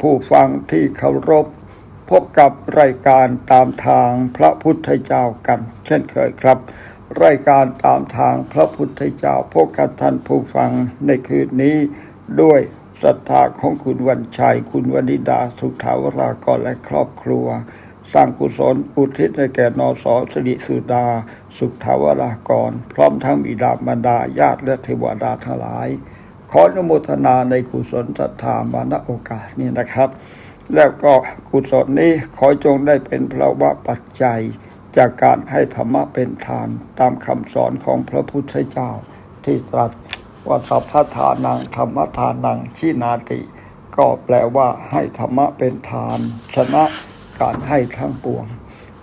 ผู้ฟังที่เคารพ พบกับรายการตามทางพระพุทธเจ้ากัน เช่นเคยครับ รายการตามทางพระพุทธเจ้าพบกับท่านผู้ฟังในคืนนี้ ด้วยศรัทธาของคุณวันชัย คุณวนิดาสุขาวรากรและครอบครัว สร้างกุศลอุทิศให้แก่นอสอสิริสุดา สุขทาวรากร พร้อมทั้งบิดามารดาญาติและเทวดาทั้งหลาย ขออนุโมทนาในกุศลศรัทธามาณโอกาสนี้นะครับ แล้วก็กุศลนี้ขอจงได้เป็นพระวะปัจจัย จากการให้ธรรมะเป็นทานตามคำสอนของพระพุทธเจ้าที่ตรัสว่าสัพพทานังธรรมทานังชินาติ ก็แปลว่าให้ธรรมะเป็นทาน ชนะการให้ทั้งปวง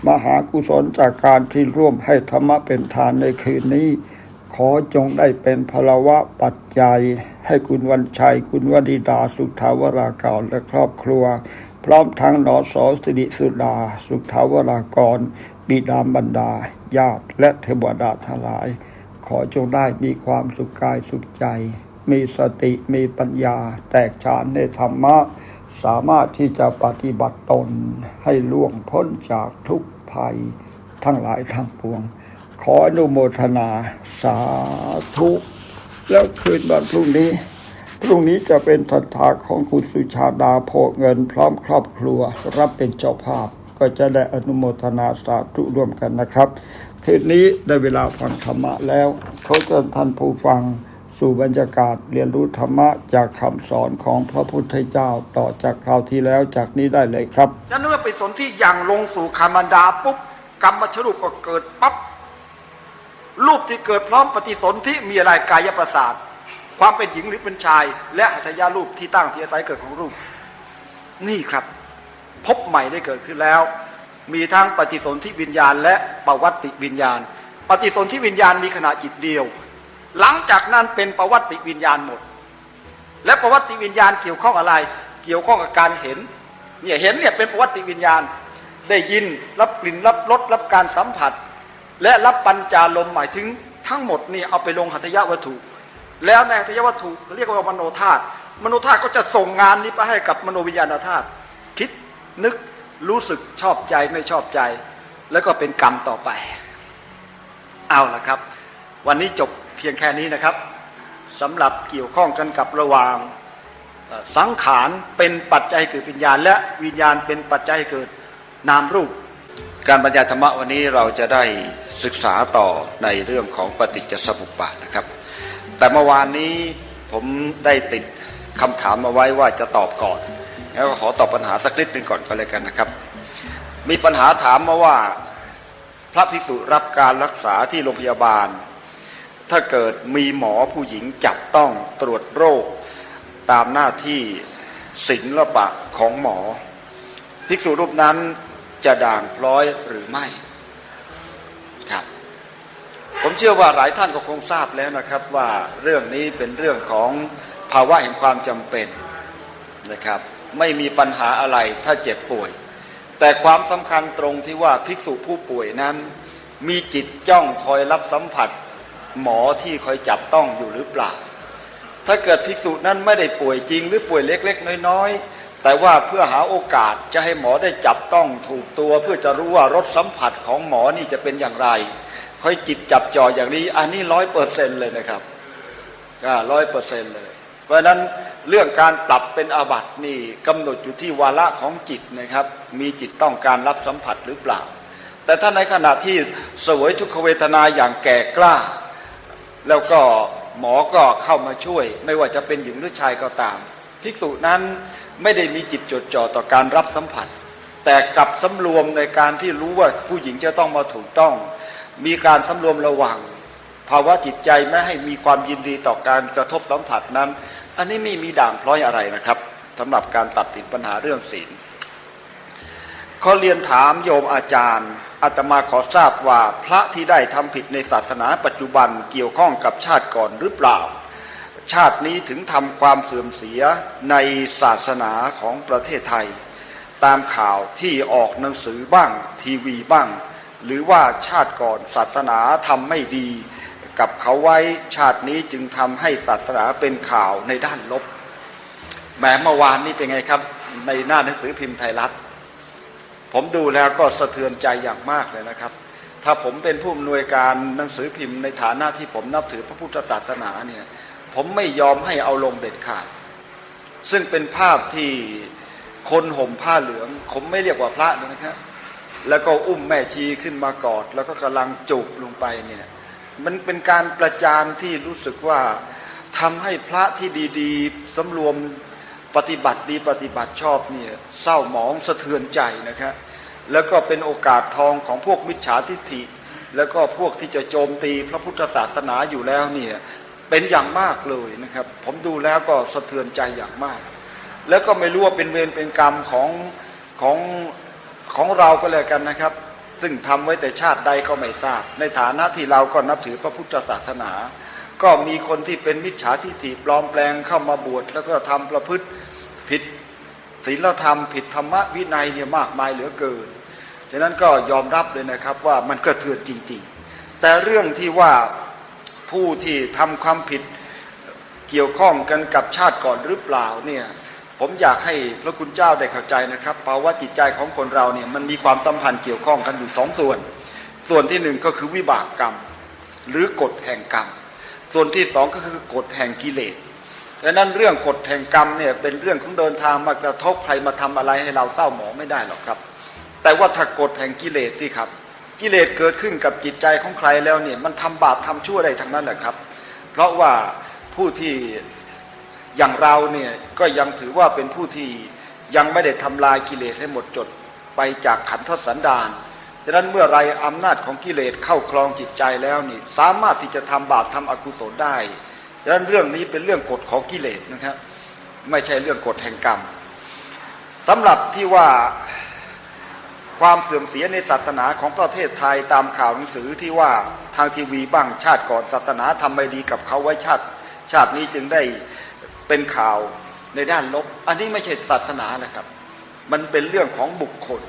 มหากุศลจากการที่ร่วมให้ธรรมะเป็นทานในคืนนี้ ขอจงได้เป็นพลวะปัจจัย ให้คุณวันชัย คุณวดีดาสุทาวราเก่าและครอบครัว พร้อมทั้งนอสอสิริสุดา สุทาวรากร บิดามบรรดา ญาติและเทวดาทั้งหลาย ขอจงได้มีความสุขกายสุขใจ มีสติมีปัญญา แตกฉานในธรรมะ สามารถที่จะปฏิบัติตน ให้ล่วงพ้นจากทุกภัย ทั้งหลายทั้งปวง ขออนุโมทนาสาธุ แล้วคืนวันพรุ่งนี้ พรุ่งนี้จะเป็นศรัทาของคุณสุชาดาโพเงินพร้อมครอบครัว รับเป็นเจ้าภาพ ก็จะได้อนุโมทนาสาธุร่วมกันนะครับ คืนนี้ได้เวลาฟังธรรมะแล้ว เขาเชิญท่านผู้ฟังสู่บรรยากาศเรียนรู้ธรรมะจากคำสอนของพระพุทธเจ้าต่อจากคราวที่แล้วจากนี้ได้เลยครับฉะนั้นเมื่อไปสนที่อย่างลงสู่คามันดาปุ๊บกรรมชรูปก็เกิดปั๊บ รูปที่เกิดพร้อมปฏิสนธิมีอะไรกายประสาท ความเป็นหญิงหรือเป็นชาย และหัตยารูปที่ตั้งที่อาศัยเกิดของรูป นี่ครับ พบใหม่ได้เกิดขึ้นแล้ว มีทั้งปฏิสนธิวิญญาณ และปวัตติวิญญาณ ปฏิสนธิวิญญาณมีขณะจิตเดียว หลังจากนั้นเป็นปวัตติวิญญาณหมด และประวัติวิญญาณเกี่ยวข้องอะไร เกี่ยวข้องกับการเห็นเนี่ยเห็นเนี่ยเป็นประวัติวิญญาณ ได้ยินรับกลิ่นรับรสรับการสัมผัส และรับปัญจาลมหมายถึงทั้งหมดนี่เอาไปลงหัตถยวัตถุ แล้วในหัตถยวัตถุเรียกว่ามโนธาตุมโนธาตุก็จะส่งงานนี้ไปให้กับมโนวิญญาณธาตุคิดนึกรู้สึกชอบใจไม่ชอบใจ แล้วก็เป็นกรรมต่อไป เอาละครับ วันนี้จบเพียงแค่นี้นะครับสำหรับเกี่ยวข้องกันกับระหว่างสังขารเป็นปัจจัยเกิดวิญญาณ และวิญญาณเป็นปัจจัยเกิดนามรูป การบรรยายธรรมะวันนี้เราจะได้ ศึกษาต่อในเรื่องของปฏิจจสมุปบาทนะครับ แต่เมื่อวานนี้ผมได้ติดคำถามมาไว้ว่าจะตอบก่อน แล้วก็ขอตอบปัญหาสักนิดหนึ่งก่อนก็เลยกันนะครับ มีปัญหาถามมาว่าพระภิกษุรับการรักษาที่โรงพยาบาล ถ้าเกิดมีหมอผู้หญิงจับต้องตรวจโรค ตามหน้าที่ศิลปะของหมอ ภิกษุรูปนั้นจะด่างพร้อยหรือไม่ ผมเชื่อว่าหลายท่านก็คงทราบแล้วนะครับว่าเรื่องนี้เป็นเรื่องของภาวะแห่งความจำเป็นนะครับ ไม่มีปัญหาอะไรถ้าเจ็บป่วย แต่ความสำคัญตรงที่ว่าภิกษุผู้ป่วยนั้น มีจิตจ้องคอยรับสัมผัส หมอที่คอยจับต้องอยู่หรือเปล่า ถ้าเกิดภิกษุนั้นไม่ได้ป่วยจริง หรือป่วยเล็ก ๆ น้อยๆ แต่ว่าเพื่อหาโอกาสจะให้หมอได้จับต้องถูกตัว เพื่อจะรู้ว่ารสสัมผัสของหมอนี่จะเป็นอย่างไร คอยจิตจับจ่ออย่างนี้ อันนี้ร้อยเปอร์เซ็นเลยนะครับร้อยเปอร์เซ็นเลย เพราะฉะนั้นเรื่องการปรับเป็นอาบัตินี่กำหนดอยู่ที่วาระของจิตนะครับ มีจิตต้องการรับสัมผัสหรือเปล่า แต่ถ้าในขณะที่เสวยทุกขเวทนาอย่างแก่กล้า แล้วก็หมอก็เข้ามาช่วย ไม่ว่าจะเป็นหญิงหรือชายก็ตาม ภิกษุนั้นไม่ได้มีจิตจดจ่อต่อการรับสัมผัส แต่กลับสำรวมในการที่รู้ว่าผู้หญิงจะต้องมาถูกต้อง มีการสำรวมระวัง ภาวะจิตใจไม่ให้มีความยินดีต่อการกระทบสัมผัสนั้น อันนี้ไม่มีด่างพร้อยอะไรนะครับสำหรับการตัดสินปัญหาเรื่องศีลขอเรียนถามโยมอาจารย์อาตมาขอทราบว่าพระที่ได้ทำผิดในศาสนาปัจจุบันเกี่ยวข้องกับชาติก่อนหรือเปล่า ชาตินี้ถึงทำความเสื่อมเสียในศาสนาของประเทศไทย ตามข่าวที่ออกหนังสือบ้างทีวีบ้าง หรือว่าชาติก่อนศาสนาทำไม่ดี กับเขาไว้ชาตินี้จึงทำให้ศาสนาเป็นข่าวในด้านลบแหมเมื่อวานนี้เป็นไงครับ ในหน้าหนังสือพิมพ์ไทยรัฐ ผมดูแล้วก็สะเทือนใจอย่างมากเลยนะครับ ถ้าผมเป็นผู้อำนวยการหนังสือพิมพ์ในฐานะที่ผมนับถือพระพุทธศาสนาเนี่ยผมไม่ยอมให้เอาลงเด็ดขาด ซึ่งเป็นภาพที่ คนห่มผ้าเหลือง ผมไม่เรียกว่าพระนะครับแล้วก็อุ้มแม่ชีขึ้นมากอด แล้วก็กำลังจูบลงไปเนี่ยมันเป็นการประจานที่รู้สึกว่าทำให้พระที่ดีๆสำรวมปฏิบัติดีปฏิบัติชอบเนี่ยเศร้าหมองสะเทือนใจนะครับแล้วก็เป็นโอกาสทองของพวกมิจฉาทิฐิ แล้วก็พวกที่จะโจมตีพระพุทธศาสนาอยู่แล้วเนี่ยเป็นอย่างมากเลยนะครับ ผมดูแล้วก็สะเทือนใจอย่างมาก แล้วก็ไม่รู้ว่าเป็นเวรเป็นกรรมของของของเราก็เลยกันนะครับ ซึ่งทำไว้แต่ชาติใดก็ไม่ทราบ ในฐานะที่เราก็นับถือพระพุทธศาสนา ก็มีคนที่เป็นมิจฉาทิฏฐิปลอมแปลงเข้ามาบวชแล้วก็ทำประพฤติผิดศีลธรรม ผิดธรรมวินัยเนี่ยมากมายเหลือเกินฉะนั้นก็ยอมรับเลยนะครับว่ามันกระเทือนจริง ๆ แต่เรื่องที่ว่าผู้ที่ทำความผิดเกี่ยวข้องกันกับชาติก่อนหรือเปล่าเนี่ย ผมอยากให้พระคุณเจ้าได้เข้าใจนะครับเพราว่าจิตใจของคนเราเนี่ยมันมีความสัมพันธ์เกี่ยวข้องกันอยู่สองส่วน ส่วนที่หนึ่งก็คือวิบากกรรม หรือกฎแห่งกรรม ส่วนที่สองก็คือกฎแห่งกิเลสดังนั้นเรื่องกฎแห่งกรรมเนี่ยเป็นเรื่องของเดินทางมากระทบใครมาทำอะไรให้เราเศร้าหมองไม่ได้หรอกครับ แต่ว่าถ้ากฎแห่งกิเลสสิครับ กิเลสเกิดขึ้นกับจิตใจของใครแล้วเนี่ยมันทำบาปทำชั่วได้ทั้งนั้นแหละครับ เพราะว่าผู้ที่ อย่างเราเนี่ยก็ยังถือว่าเป็นผู้ที่ยังไม่ได้ทำลายกิเลสให้หมดจดไปจากขันธสันดานฉะนั้นเมื่อไรอำนาจของกิเลสเข้าครองจิตใจแล้วนี่สามารถที่จะทำบาปทำอกุศลได้ฉะนั้นเรื่องนี้เป็นเรื่องกฎของกิเลสนะครับไม่ใช่เรื่องกฎแห่งกรรมสำหรับที่ว่าความเสื่อมเสียในศาสนาของประเทศไทยตามข่าวหนังสือที่ว่าทางทีวีบ้างชาติก่อนศาสนาทำไม่ดีกับเขาไว้ชาติ ชาตินี้จึงได้ เป็นข่าวในด้านลบ อันนี้ไม่ใช่ศาสนานะครับ มันเป็นเรื่องของบุคคล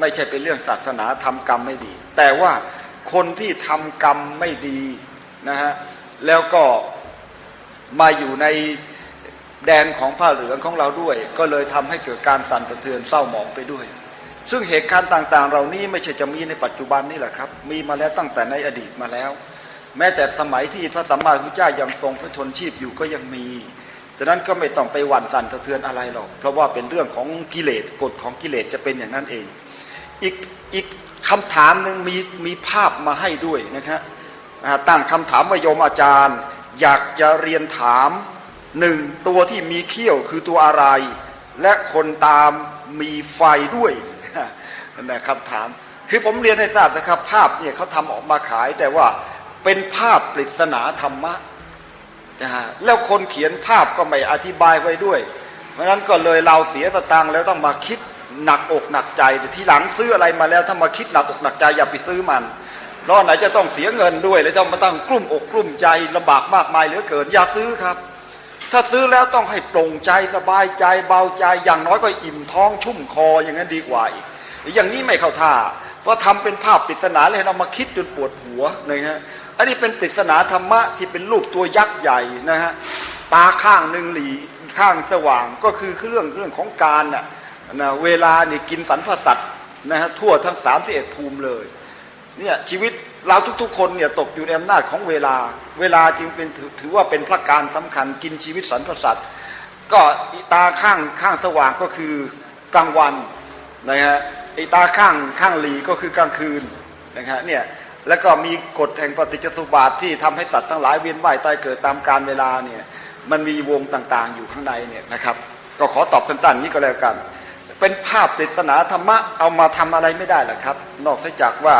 ไม่ใช่เป็นเรื่องศาสนาทำกรรมไม่ดี แต่ว่าคนที่ทำกรรมไม่ดีนะฮะแล้วก็มาอยู่ในแดนของผ้าเหลืองของเราด้วย ก็เลยทำให้เกิดการสั่นสะเทือนเศร้าหมองไปด้วย ซึ่งเหตุการณ์ต่าง ๆเหล่านี้ไม่ใช่จะมีในปัจจุบันนี่แหละครับ มีมาแล้วตั้งแต่ในอดีตมาแล้ว แม้แต่สมัยที่พระสัมมาสัมพุทธเจ้ายังทรงพระชนชีพอยู่ก็ยังมี ฉะนั้นก็ไม่ต้องไปหวั่นสั่นสะเทือนอะไรหรอก เพราะว่าเป็นเรื่องของกิเลสกฎของกิเลสจะเป็นอย่างนั้นเอง อีกอีกคำถามหนึ่งมีมีภาพมาให้ด้วยนะครับตั้งคำถามวโยมอาจารย์ อยากจะเรียนถามหนึ่งตัวที่มีเขี้ยวคือตัวอะไร และคนตามมีไฟด้วยนั่นแหละคำถาม คือผมเรียนให้ทราบนะครับภาพเนี่ยเขาทำออกมาขายแต่ว่าเป็นภาพปริศนาธรรมะ นะฮะแล้วคนเขียนภาพก็ไม่อธิบายไว้ด้วย เพราะนั้นก็เลยเราเสียสตังค์แล้วต้องมาคิดหนักอกหนักใจแต่ทีหลังซื้ออะไรมาแล้วถ้ามาคิดหนักอกหนักใจอย่าไปซื้อมันราะไหนจะต้องเสียเงินด้วย แล้วต้องมาตั้งกลุ้มอกกลุ้มใจลำบากมากมายเหลือเกินอย่าซื้อครับ ถ้าซื้อแล้วต้องให้โปร่งใจสบายใจเบาใจอย่างน้อยก็อิ่มท้องชุ่มคออย่างนั้นดีกว่าอีกอย่างนี้ไม่เข้าท่าเพราะทำเป็นภาพปริศนาเลยเรามาคิดจนปวดหัวนะฮะ อันนี้เป็นปริศนาธรรมะที่เป็นรูปตัวยักษ์ใหญ่นะฮะตาข้างหนึ่งหลีข้างสว่างก็คือเรื่องเรื่องของการน่ะนะเวลานี่กินสรรพสัตว์นะฮะทั่วทั้งสามสิบเอ็ดภูมิเลยเนี่ยชีวิตเราทุกๆ คนเนี่ยตกอยู่ในอำนาจของเวลา เวลาจึงเป็นถือว่าเป็นพระการสำคัญกินชีวิตสรรพสัตว์ก็ตาข้างข้างสว่างก็คือกลางวันนะฮะไอตาข้างข้างหลีก็คือกลางคืนนะฮะเนี่ย แล้วก็มีกฎแห่งปฏิจจสมุบาทที่ทำให้สัตว์ทั้งหลายเวียนว่ายตายเกิดตามการเวลาเนี่ยมันมีวงต่างๆ อยู่ข้างในเนี่ยนะครับ ก็ขอตอบสั้นๆนี้ก็แล้วกัน เป็นภาพปริศนาธรรมะเอามาทำอะไรไม่ได้หรอกครับ นอกจากว่า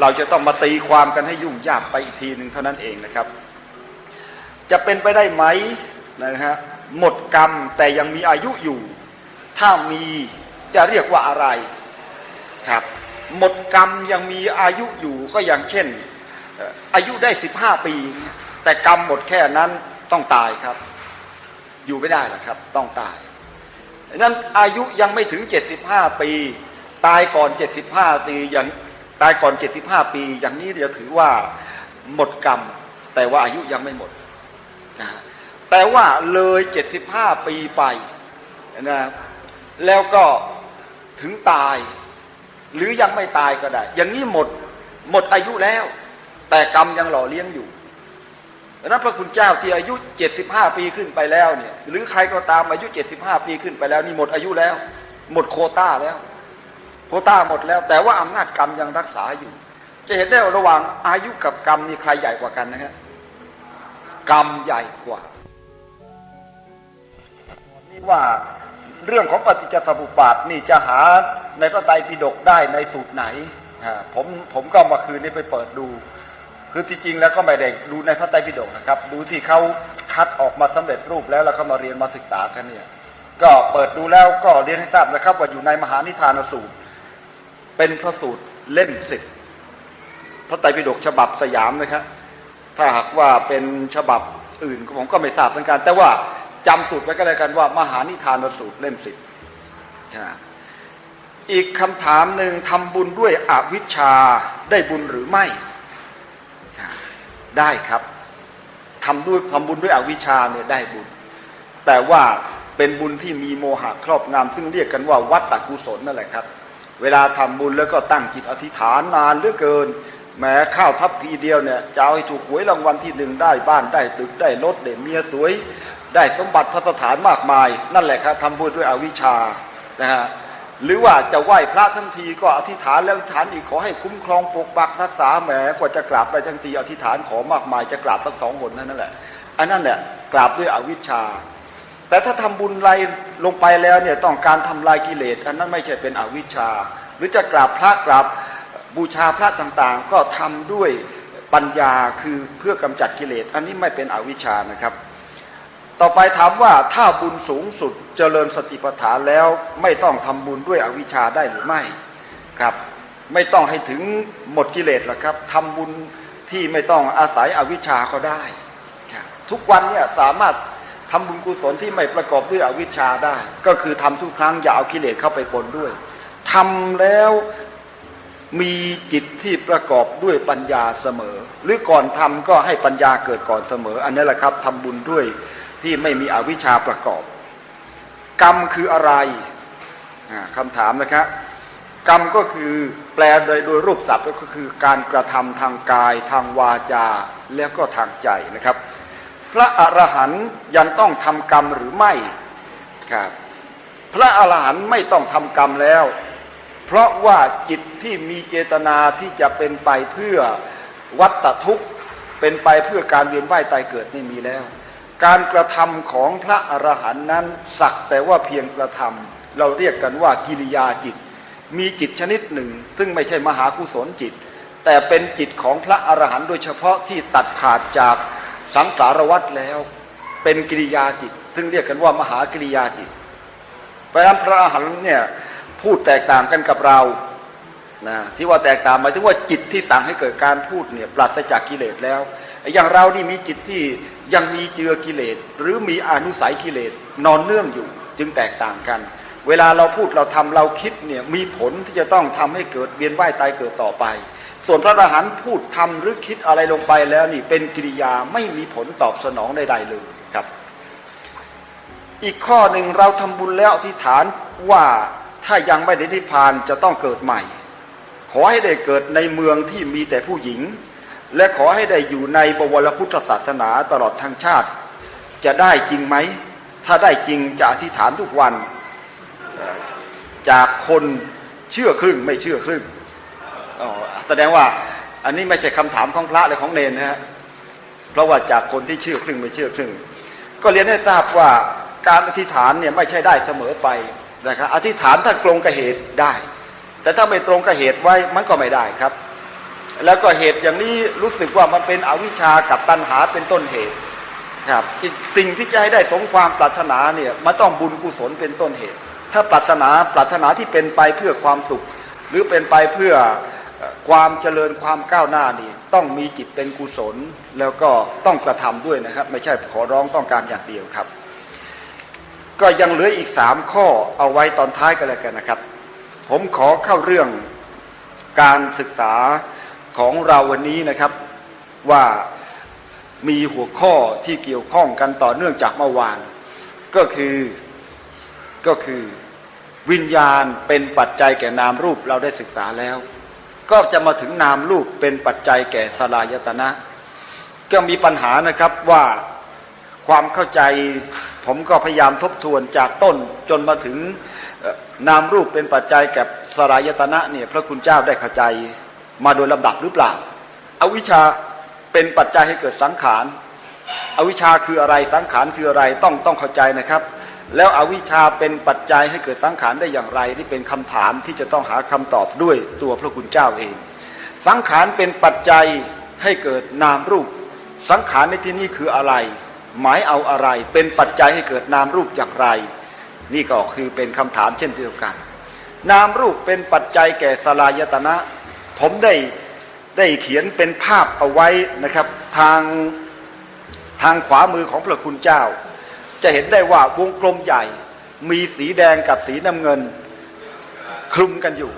เราจะต้องมาตีความกันให้ยุ่งยากไปอีกทีหนึ่งเท่านั้นเองนะครับ จะเป็นไปได้ไหมนะฮะหมดกรรมแต่ยังมีอายุอยู่ ถ้ามีจะเรียกว่าอะไรครับ หมดกรรมยังมีอายุอยู่ก็อย่างเช่น อายุได้สิบห้าปี แต่กรรมหมดแค่นั้นต้องตายครับ อยู่ไม่ได้หรอกครับ ต้องตายดังนั้นอายุยังไม่ถึง 75 ปี ตายก่อน 75ปีอย่างตายก่อน 75 ปี อย่างนี้จะถือว่าหมดกรรม แต่ว่าอายุยังไม่หมดนะฮะแต่ว่าเลยเจ็ดสิบห้าปีไปนะแล้วก็ถึงตาย หรือยังไม่ตายก็ได้ อย่างนี้หมดหมดอายุแล้ว แต่กรรมยังหล่อเลี้ยงอยู่ดังนั้นพระคุณเจ้าที่อายุ 75 ปีขึ้นไปแล้วเนี่ยหรือใครก็ตามอายุ 75 ปีขึ้นไปแล้ว นี่หมดอายุแล้ว หมดโคต้าแล้ว โคต้าหมดแล้ว แต่ว่าอำนาจกรรมยังรักษาอยู่ จะเห็นได้ว่าระหว่างอายุกับกรรมนี่ใครใหญ่กว่ากันนะฮะกรรมใหญ่กว่านี่ว่าเรื่องของปฏิจจสมุปบาทนี่จะหา ในพระไตรปิฎกได้ในสูตรไหนผมผมก็เอามาคืนนี้ไปเปิดดู คือจริงๆแล้วก็ไม่ได้ดูในพระไตรปิฎกนะครับ ดูที่เขาคัดออกมาสำเร็จรูปแล้วแล้วเขามาเรียนมาศึกษากันเนี่ยก็เปิดดูแล้วก็เรียนให้ทราบนะครับ ว่าอยู่ในมหานิทานสูตร เป็นพระสูตรเล่มสิบพระไตรปิฎกฉบับสยามนะครับถ้าหากว่าเป็นฉบับอื่นผมก็ไม่ทราบเหมือนกัน แต่ว่าจำสูตรไว้ก็แล้วกันว่า มหานิทานสูตรเล่มสิบ อีกคำถามหนึ่งทำบุญด้วยอวิชชาได้บุญหรือไม่ ได้ครับทำด้วยทำบุญด้วยอวิชชาเนี่ยได้บุญ แต่ว่าเป็นบุญที่มีโมหะครอบงำซึ่งเรียกกันว่าวัตตกุศลนั่นแหละครับ เวลาทำบุญแล้วก็ตั้งจิตอธิษฐานนานเหลือเกินแม้ข้าวทัพพีเดียวเนี่ยจะเอาให้ถูกหวยรางวัลที่หนึ่งได้บ้านได้ตึกได้รถได้เมียสวย ได้สมบัติพระสถานมากมาย นั่นแหละครับทำบุญด้วยอวิชชานะฮะ หรือว่าจะไหว้พระทั้งทีก็อธิษฐานแล้วอธิษฐานอีกขอให้คุ้มครองปกปักรักษาแหมกว่าจะกราบไปทั้งทีอธิษฐานขอมากมายจะกราบทั้งสองหนนั่นแหละอันนั้นเนี่ยกราบด้วยอวิชชา แต่ถ้าทำบุญไรลงไปแล้วเนี่ยต้องการทำลายกิเลส อันนั้นไม่ใช่เป็นอวิชชา หรือจะกราบพระกราบบูชาพระต่างๆ ก็ทำด้วยปัญญาคือเพื่อกำจัดกิเลส อันนี้ไม่เป็นอวิชชานะครับ ต่อไปถามว่าถ้าบุญสูงสุดเจริญสติปัฏฐานแล้วไม่ต้องทำบุญด้วยอวิชชาได้หรือไม่ครับไม่ต้องให้ถึงหมดกิเลสหรอกครับทำบุญที่ไม่ต้องอาศัยอวิชชาก็ได้ครับทุกวันเนี่ยสามารถทำบุญกุศลที่ไม่ประกอบด้วยอวิชชาได้ ก็คือทำทุกครั้งอย่าเอากิเลสเข้าไปปนด้วยทำแล้วมีจิตที่ประกอบด้วยปัญญาเสมอ หรือก่อนทำก็ให้ปัญญาเกิดก่อนเสมอ อันนี้แหละครับทำบุญด้วย ที่ไม่มีอวิชชาประกอบ กรรมคืออะไรอ่าคำถามนะครับกรรมก็คือแปลโดยโดยรูปศัพท์ก็คือการกระทำทางกายทางวาจาแล้วก็ทางใจนะครับ พระอรหันต์ยังต้องทำกรรมหรือไม่ครับพระอรหันต์ไม่ต้องทำกรรมแล้ว เพราะว่าจิตที่มีเจตนาที่จะเป็นไปเพื่อวัตทุกข์ เป็นไปเพื่อการเวียนว่ายตายเกิดไม่มีแล้ว การกระทำของพระอรหันต์นั้น สักแต่ว่าเพียงกระทำเราเรียกกันว่ากิริยาจิต มีจิตชนิดหนึ่ง ซึ่งไม่ใช่มหากุศลจิต แต่เป็นจิตของพระอรหันต์โดยเฉพาะที่ตัดขาดจากสังสารวัฏแล้ว เป็นกิริยาจิต ซึ่งเรียกกันว่ามหากิริยาจิตเพราะนั้นพระอรหันต์เนี่ยพูดแตกต่างกันกับเรานะที่ว่าแตกต่างหมายถึงว่าจิตที่สั่งให้เกิดการพูดเนี่ยปราศจากกิเลสแล้ว อย่างเรานี่มีจิตที่ยังมีเจือกิเลส หรือมีอนุสัยกิเลสนอนเนื่องอยู่ จึงแตกต่างกัน เวลาเราพูดเราทำเราคิดเนี่ยมีผลที่จะต้องทำให้เกิดเวียนว่ายตายเกิดต่อไป ส่วนพระอรหันต์พูดทำหรือคิดอะไรลงไปแล้วนี่เป็นกิริยาไม่มีผลตอบสนองใดๆเลยครับ อีกข้อหนึ่งเราทำบุญแล้วอธิษฐานว่าถ้ายังไม่ได้นิพพานจะต้องเกิดใหม่ ขอให้ได้เกิดในเมืองที่มีแต่ผู้หญิง และขอให้ได้อยู่ในบวรพุทธศาสนาตลอดทางชาติ จะได้จริงไหม ถ้าได้จริงจะอธิษฐานทุกวัน จากคนเชื่อครึ่งไม่เชื่อครึ่งอ๋อแสดงว่าอันนี้ไม่ใช่คำถามของพระหรือของเนนนะฮะเพราะว่าจากคนที่เชื่อครึ่งไม่เชื่อครึ่ง ก็เรียนให้ทราบว่าการอธิษฐานเนี่ยไม่ใช่ได้เสมอไปนะครับอธิษฐานถ้าตรงกับเหตุได้ แต่ถ้าไม่ตรงกับเหตุไว้มันก็ไม่ได้ครับ แล้วก็เหตุอย่างนี้รู้สึกว่ามันเป็นอวิชชากับตัณหาเป็นต้นเหตุครับสิ่งที่จะให้ได้สมความปรารถนาเนี่ยมันต้องบุญกุศลเป็นต้นเหตุ ถ้าปรารถนาปรารถนาที่เป็นไปเพื่อความสุข หรือเป็นไปเพื่อความเจริญความก้าวหน้านี่ต้องมีจิตเป็นกุศลแล้วก็ต้องกระทำด้วยนะครับ ไม่ใช่ขอร้องต้องการอย่างเดียวครับ ก็ยังเหลืออีกสามข้อเอาไว้ตอนท้ายกันเลยกันนะครับ ผมขอเข้าเรื่องการศึกษา ของเราวันนี้นะครับว่ามีหัวข้อที่เกี่ยวข้องกันต่อเนื่องจากเมื่อวาน ก็คือก็คือวิญญาณเป็นปัจจัยแก่นามรูปเราได้ศึกษาแล้ว ก็จะมาถึงนามรูปเป็นปัจจัยแก่สลายตนะ ก็มีปัญหานะครับว่าความเข้าใจผมก็พยายามทบทวนจากต้นจนมาถึงนามรูปเป็นปัจจัยแก่สลายตนะเนี่ยพระคุณเจ้าได้เข้าใจ มาโดยลำดับหรือเปล่าอาวิชชาเป็นปัจจัยให้เกิดสังขารอวิชชาคืออะไรสังขารคืออะไรต้องต้องเข้าใจนะครับ แล้วอวิชชาเป็นปัจจัยให้เกิดสังขารได้อย่างไรนี่เป็นคำถามที่จะต้องหาคำตอบด้วยตัวพระคุณเจ้าเอง สังขารเป็นปัจจัยให้เกิดนามรูป สังขารในที่นี้คืออะไร หมายเอาอะไร เป็นปัจจัยให้เกิดนามรูปอย่างไร นี่ก็คือเป็นคำถามเช่นเดียวกัน นามรูปเป็นปัจจัยแก่สลายตนะ ผมได้ได้เขียนเป็นภาพเอาไว้นะครับ ทางทางขวามือของพระคุณเจ้า จะเห็นได้ว่าวงกลมใหญ่ มีสีแดงกับสีน้ำเงิน คลุมกันอยู่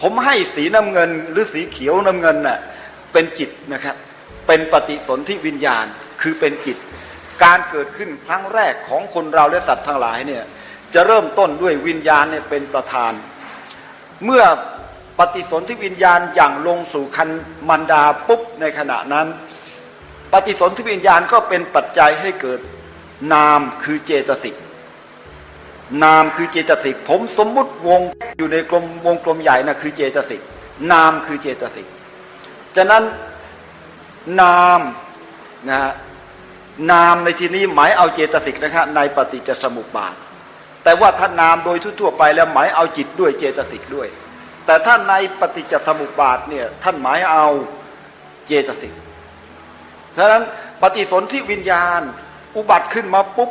ผมให้สีน้ำเงินหรือสีเขียวน้ำเงินน่ะเป็นจิตนะครับ เป็นปฏิสนธิวิญญาณคือเป็นจิต การเกิดขึ้นครั้งแรกของคนเราและสัตว์ทั้งหลายเนี่ยจะเริ่มต้นด้วยวิญญาณเนี่ยเป็นประธาน เมื่อ ปฏิสนธิวิญญาณอย่างลงสู่คันมันดาปุ๊บในขณะนั้น ปฏิสนธิวิญญาณก็เป็นปัจจัยให้เกิด นามคือเจตสิกนามคือเจตสิกผมสมมุติวงอยู่ในกลมวงกลมใหญ่นะคือเจตสิกนามคือเจตสิกฉะนั้นนามนะฮะนามในที่นี้หมายเอาเจตสิกนะครับในปฏิจจสมุปบาทแต่ว่าถ้านามโดยทั่วๆไปแล้วหมายเอาจิตด้วยเจตสิกด้วย แต่ถ้าในปฏิจจสมุปบาทเนี่ยท่านหมายเอาเจตสิกฉะนั้นปฏิสนธิวิญญาณ อุบัติขึ้นมาปุ๊บ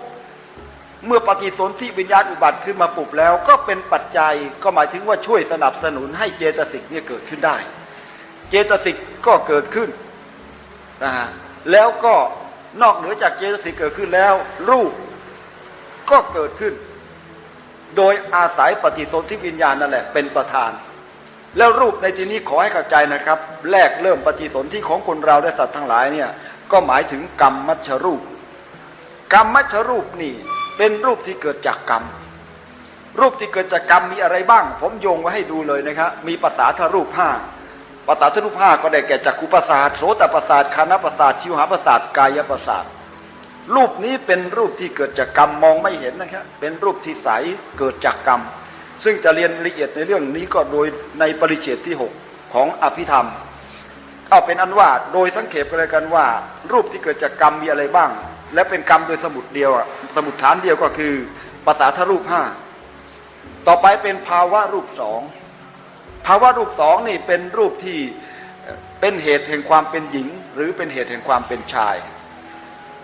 เมื่อปฏิสนธิวิญญาณอุบัติขึ้นมาปุ๊บแล้ว ก็เป็นปัจจัยก็หมายถึงว่าช่วยสนับสนุนให้เจตสิกเนี่ยเกิดขึ้นได้ เจตสิกก็เกิดขึ้นนะฮะแล้วก็นอกเหนือจากเจตสิกเกิดขึ้นแล้ว รูปก็เกิดขึ้น โดยอาศัยปฏิสนธิวิญญาณนั่นแหละเป็นประธาน แล้วรูปในที่นี้ขอให้เข้าใจนะครับ แรกเริ่มปฏิสนธิของคนเราและสัตว์ทั้งหลายเนี่ยก็หมายถึงกรรมมัชรูป กรรมมัชรูปนี่เป็นรูปที่เกิดจากกรรม รูปที่เกิดจากกรรมมีอะไรบ้าง ผมโยงไว้ให้ดูเลยนะครับมีภาษาทรูปห้าภาษาทรูปห้าก็ได้แก่จักขุประสาทโสตประสาทคานประสาทชิวหาประสาทกายประสาทรูปนี้เป็นรูปที่เกิดจากกรรมมองไม่เห็นนะครับเป็นรูปที่ใสเกิดจากกรรม ซึ่งจะเรียนละเอียดในเรื่องนี้ก็โดยในปริเฉดที่ 6 ของอภิธรรม เอาเป็นอันว่าโดยสังเขปกันเลยกันว่า รูปที่เกิดจากกรรมมีอะไรบ้าง และเป็นกรรมโดยสมุดเดียวอะสมุดฐานเดียวก็คือภาษาทรูปห้าต่อไปเป็นภาวะรูปสองภาวะรูปสองนี่เป็นรูปที่เป็นเหตุแห่งความเป็นหญิง หรือเป็นเหตุแห่งความเป็นชาย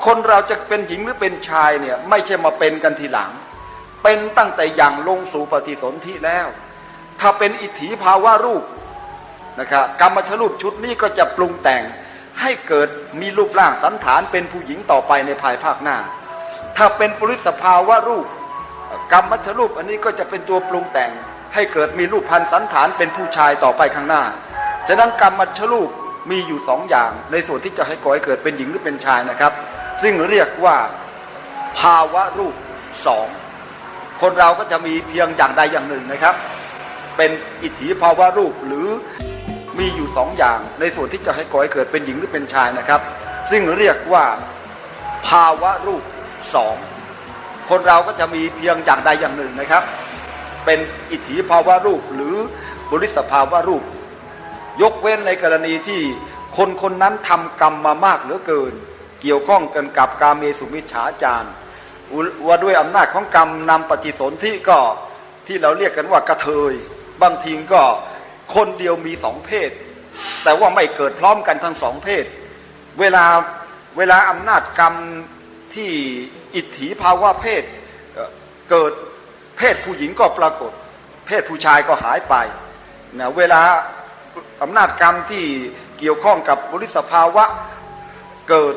คนเราจะเป็นหญิงหรือเป็นชายเนี่ยไม่ใช่มาเป็นกันทีหลัง เป็นตั้งแต่อย่างลงสู่ปฏิสนธิแล้ว ถ้าเป็นอิทธิภาวะรูปนะครับกรรมชรูปชุดนี้ก็จะปรุงแต่งให้เกิดมีรูปร่างสันฐานเป็นผู้หญิงต่อไปในภายภาคหน้า ถ้าเป็นปริสภาวะรูป กรรมชรูปอันนี้ก็จะเป็นตัวปรุงแต่ง ให้เกิดมีรูปพันธ์สันฐานเป็นผู้ชายต่อไปข้างหน้า ฉะนั้นกรรมชรูปมีอยู่สองอย่างในส่วนที่จะให้ก่อให้เกิดเป็นหญิงหรือเป็นชายนะครับ ซึ่งเรียกว่าภาวะรูปสอง คนเราก็จะมีเพียงอย่างใดอย่างหนึ่งนะครับ เป็นอิทธิภาวะรูปหรือมีอยู่สองอย่าง ในส่วนที่จะให้ก่อให้เกิดเป็นหญิงหรือเป็นชายนะครับ ซึ่งเรียกว่าภาวะรูปสองคนเราก็จะมีเพียงอย่างใดอย่างหนึ่งนะครับ เป็นอิทธิภาวะรูปหรือบุริสภาวะรูป ยกเว้นในกรณีที่คนคนนั้นทำกรรมมามากเหลือเกิน เกี่ยวข้องกันกับการเมสุมิจฉาจาร ว่าด้วยอำนาจของกรรมนำปฏิสนธิก็ที่เราเรียกกันว่ากระเทย บางทีก็คนเดียวมีสองเพศ แต่ว่าไม่เกิดพร้อมกันทั้งสองเพศ เวลาเวลาอำนาจกรรมที่อิทธิภาวะเพศเกิดเพศผู้หญิงก็ปรากฏ เพศผู้ชายก็หายไปนะเวลาอำนาจกรรมที่เกี่ยวข้องกับบุริสภาวะเกิด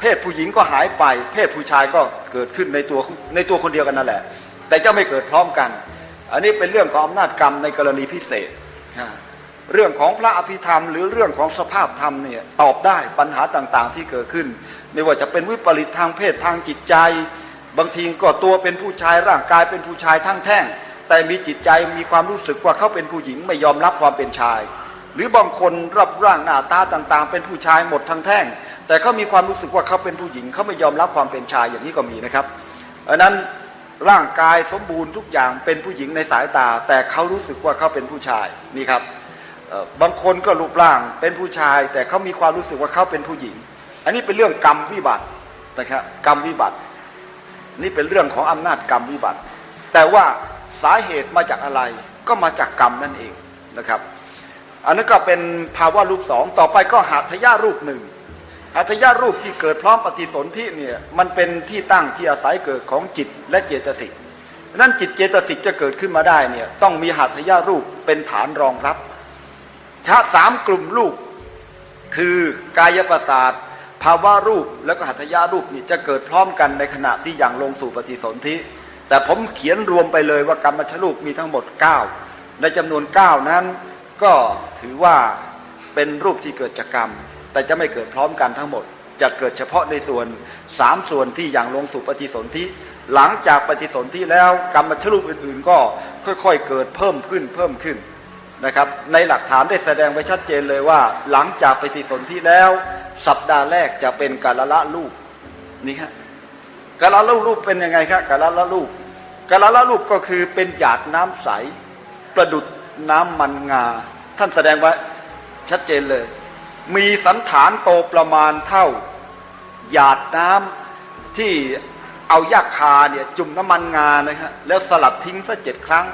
เพศผู้หญิงก็หายไป เพศผู้ชายก็เกิดขึ้นในตัวในตัวคนเดียวกันนั่นแหละ แต่จะไม่เกิดพร้อมกัน อันนี้เป็นเรื่องของอำนาจกรรมในกรณีพิเศษนะเรื่องของพระอภิธรรม หรือเรื่องของสภาพธรรมเนี่ยตอบได้ปัญหาต่างๆที่เกิดขึ้น ไม่ว่าจะเป็นวิปริตทางเพศทางจิตใจ บางทีก็ตัวเป็นผู้ชายร่างกายเป็นผู้ชายทั้งแท่ง แต่มีจิตใจมีความรู้สึกว่าเขาเป็นผู้หญิงไม่ยอมรับความเป็นชาย หรือบางคนรับร่างหน้าตาต่างๆ เป็นผู้ชายหมดทั้งแท่ง แต่เขามีความรู้สึกว่าเขาเป็นผู้หญิงเขาไม่ยอมรับความเป็นชายอย่างนี้ก็มีนะครับอันนั้นร่างกายสมบูรณ์ทุกอย่างเป็นผู้หญิงในสายตา แต่เขารู้สึกว่าเขาเป็นผู้ชายนี่ครับบางคนก็รูปร่างเป็นผู้ชาย แต่เขามีความรู้สึกว่าเขาเป็นผู้หญิง อันนี้เป็นเรื่องกรรมวิบัตินะครับกรรมวิบัติ นี่เป็นเรื่องของอำนาจกรรมวิบัติ แต่ว่าสาเหตุมาจากอะไรก็มาจากกรรมนั่นเองนะครับ อันนั้นก็เป็นภาวะรูปสองต่อไปก็หัตถยารูปหนึ่ง หัตถยารูปที่เกิดพร้อมปฏิสนธิเนี่ยมันเป็นที่ตั้งที่อาศัยเกิดของจิตและเจตสิกนั้นจิตเจตสิกจะเกิดขึ้นมาได้เนี่ยต้องมีหัตถยารูปเป็นฐานรองรับถ้าสามกลุ่มรูป คือกายประสาทภาวะรูปแล้วก็หัตถยารูปนี่จะเกิดพร้อมกันในขณะที่อยังลงสู่ปฏิสนธิแต่ผมเขียนรวมไปเลยว่ากรรมชรูปมีทั้งหมด 9 ในจำนวน 9 นั้นก็ถือว่าเป็นรูปที่เกิดจากกรรม แต่จะไม่เกิดพร้อมกันทั้งหมด จะเกิดเฉพาะในส่วนสามส่วนที่อยังลงสู่ปฏิสนธิหลังจากปฏิสนธิแล้วกรรมชรูปอื่นๆ ก็ค่อยๆเกิดเพิ่มขึ้นเพิ่มขึ้นนะครับ ในหลักฐานได้แสดงไว้ชัดเจนเลยว่า หลังจากปฏิสนธิแล้ว สัปดาห์แรกจะเป็นกาละละลูกนี่ครับกาละละลูกเป็นยังไงครับกาละละลูกกาละละลูกก็คือเป็นหยาดน้ำใส ประดุดน้ำมันงา ท่านแสดงไว้ชัดเจนเลย มีสันฐานโตประมาณเท่า หยาดน้ำที่เอายาคาเนี่ยจุ่มน้ำมันงานะฮะแล้วสลัดทิ้งสักเจ็ดครั้ง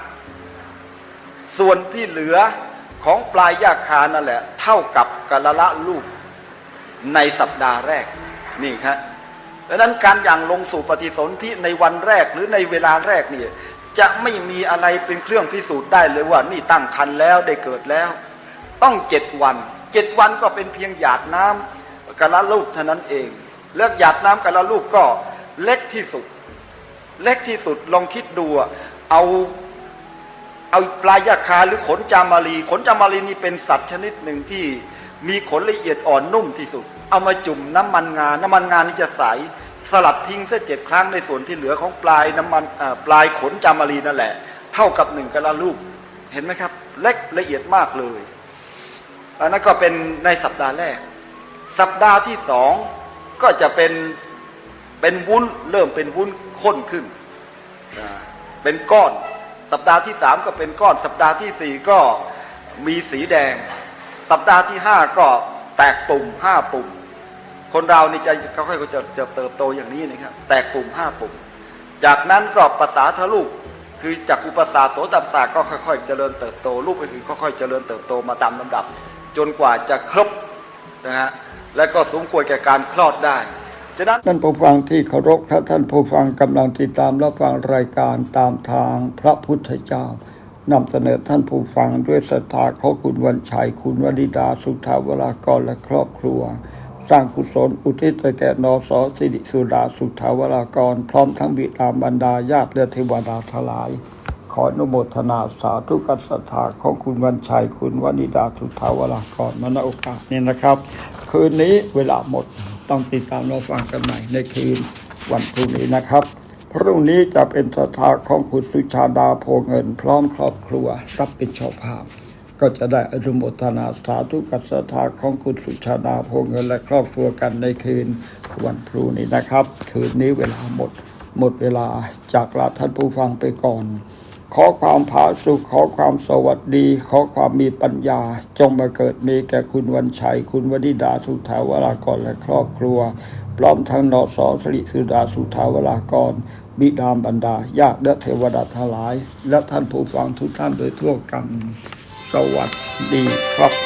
ส่วนที่เหลือของปลายยาคานั่นแหละ เท่ากับกะละละลูกในสัปดาห์แรกนี่ครับดังนั้นการอย่างลงสู่ปฏิสนธิในวันแรกหรือในเวลาแรกเนี่ยจะไม่มีอะไรเป็นเครื่องพิสูจน์ได้เลยว่านี่ตั้งคันแล้วได้เกิดแล้ว ต้องเจ็ดวัน เจ็ดวันก็เป็นเพียงหยาดน้ำกะละลูกเท่านั้นเอง เลือกหยาดน้ำกะละลูกก็เล็กที่สุด เล็กที่สุดลองคิดดูเอาเอาปลายยาคาหรือขนจามารีขนจามารีนี่เป็นสัตว์ชนิดหนึ่งที่มีขนละเอียดอ่อนนุ่มที่สุด เอามาจุ่มน้ำมันงา น้ำมันงานี่จะใสสลัดทิ้งเสียเจ็ดครั้งในส่วนที่เหลือของปลายน้ำมันปลายขนจามารีนั่นแหละ เท่ากับหนึ่งกะละลูกเห็นไหมครับ เล็กละเอียดมากเลย อันนั้นก็เป็นในสัปดาห์แรก สัปดาห์ที่สองก็จะเป็นเป็นวุ้นเริ่มเป็นวุ้นข้นขึ้น เป็นก้อน สัปดาห์ที่สามก็เป็นก้อน สัปดาห์ที่สี่ก็มีสีแดง สัปดาห์ที่ห้าก็แตกปุ่มห้าปุ่ม คนเรานี่จะค่อยๆจะจะเติบโตอย่างนี้นะครับ แตกปุ่มห้าปุ่ม จากนั้นก็ภาษาทะลุคือจากอุปสาโสตัปสาก็ค่อยๆเจริญเติบโตรูปอื่นๆค่อยๆเจริญเติบโตมาตามลำดับ จนกว่าจะครบนะฮะและก็สมควรแก่การคลอดได้ฉะนั้นท่านผู้ฟังที่เคารพถ้าท่านผู้ฟังกำลังติดตามรับฟังรายการตามทางพระพุทธเจ้านำเสนอท่านผู้ฟังด้วยศรัทธาของคุณวันชัย คุณวนิดาสุทาวรากรและครอบครัว สร้างกุศลอุทิศแก่นอสอสิริสุดาสุทาวรากร พร้อมทั้งบิดาบรรดาญาติและเทวดาทลาย ขออนุโมทนาสาธุกับศรัทธาของคุณวันชัยคุณวนิดาสุทาวรากรมาณโอกาสนี้นะครับ คืนนี้เวลาหมดต้องติดตามเราฟังกันใหม่ในคืนวันพรุ่งนี้นะครับ พรุ่งนี้จะเป็นศรัทธาของคุณสุชาดาโพเงิน พร้อมครอบครัว รับเป็นเจ้าภาพ ก็จะได้อนุโมทนาสาธุกับศรัทธาของคุณสุชาดาโพเงินและครอบครัวกันในคืนวันพรุ่งนี้นะครับ คืนนี้เวลาหมด หมดเวลาจากลาท่านผู้ฟังไปก่อน ขอความผาสุขขอความสวัสดี ขอความมีปัญญา จงมาเกิดมีแก่คุณวันชัย คุณวนิดาสุทาวรากรและครอบครัว พร้อมทั้งนอสอสริสุดาสุทาวรากร บิดามบรรดาญาติและเทวดาทั้งหลาย และท่านผู้ฟังทุกท่านโดยทั่วกัน สวัสดีครับ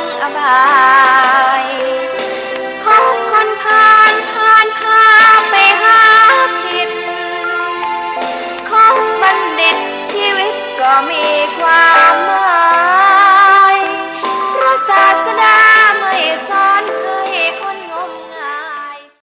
อบายพบคนผ่านผ่านพาไปหาผิด ของบัณฑิตชีวิตก็มีความหม